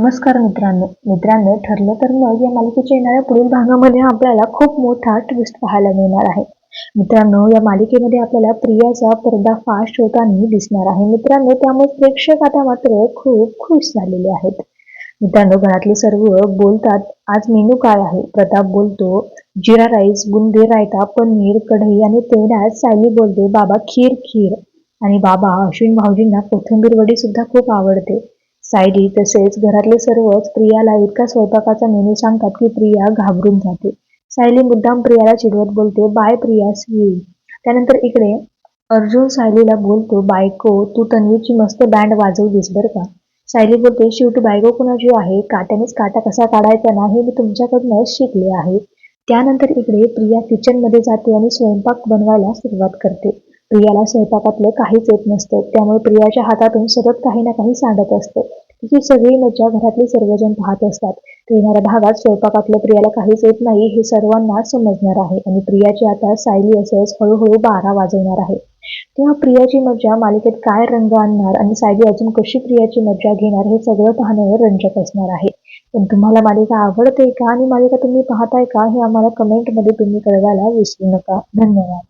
नमस्कार मित्रांनो. मित्रांनो ठरलं तर मग या मालिकेच्या येणाऱ्या पुढील भागामध्ये आपल्याला खूप मोठा ट्विस्ट पाहायला मिळणार आहे. मित्रांनो या मालिकेमध्ये आपल्याला प्रियाचा पर्दाफाश होताना दिसणार आहे. मित्रांनो त्यामुळे प्रेक्षक आता मात्र खूप खुश झालेले आहेत. मित्रांनो घरातले सर्व बोलतात आज मेनू काय आहे? प्रताप बोलतो जिरा राईस बुंदी रायता पनीर कढई आणि तेवढ्यात सायली बोलते. बाबा खीर खीर. आणि बाबा अश्विन भाऊजींना कोथिंबीर वडी सुद्धा खूप आवडते. सायली तसेच घरातले सर्वच प्रियाला इतका स्वयंपाकाचा मेनू सांगतात की प्रिया घाबरून जाते. सायली मुद्दाम प्रियाला चिडवत बोलते बाय प्रिया सी त्यानंतर इकडे अर्जुन सायलीला बोलतो बायको तू तन्वीची मस्त बँड वाजवलीस बरं का? सायली बोलते शेवटी बायको कुणाची आहे? काट्यानेच काटा कसा काढायचा ना हे मी तुमच्याकडनं शिकले आहे. त्यानंतर इकडे प्रिया किचनमध्ये जाते आणि स्वयंपाक बनवायला सुरुवात करते. प्रियाला स्वयंपाकातलं काहीच येत नसतं. त्यामुळे प्रियाच्या हातातून सतत काही ना काही सांडत असतं. तिची सगळी मज्जा घरातले सर्वजण पाहत असतात. येणाऱ्या भागात स्वयंपाकातलं प्रियाला काहीच येत नाही हे सर्वांना समजणार आहे. आणि प्रियाची आता सायली असेच हळूहळू बारा वाजवणार आहे. तेव्हा प्रियाची मज्जा मालिकेत काय रंग आणणार आणि सायली अजून कशी प्रियाची मज्जा घेणार हे सगळं पाहणं रंजक असणार आहे. पण तुम्हाला मालिका आवडते का आणि मालिका तुम्ही पाहताय का हे आम्हाला कमेंटमध्ये तुम्ही कळवायला विसरू नका. धन्यवाद.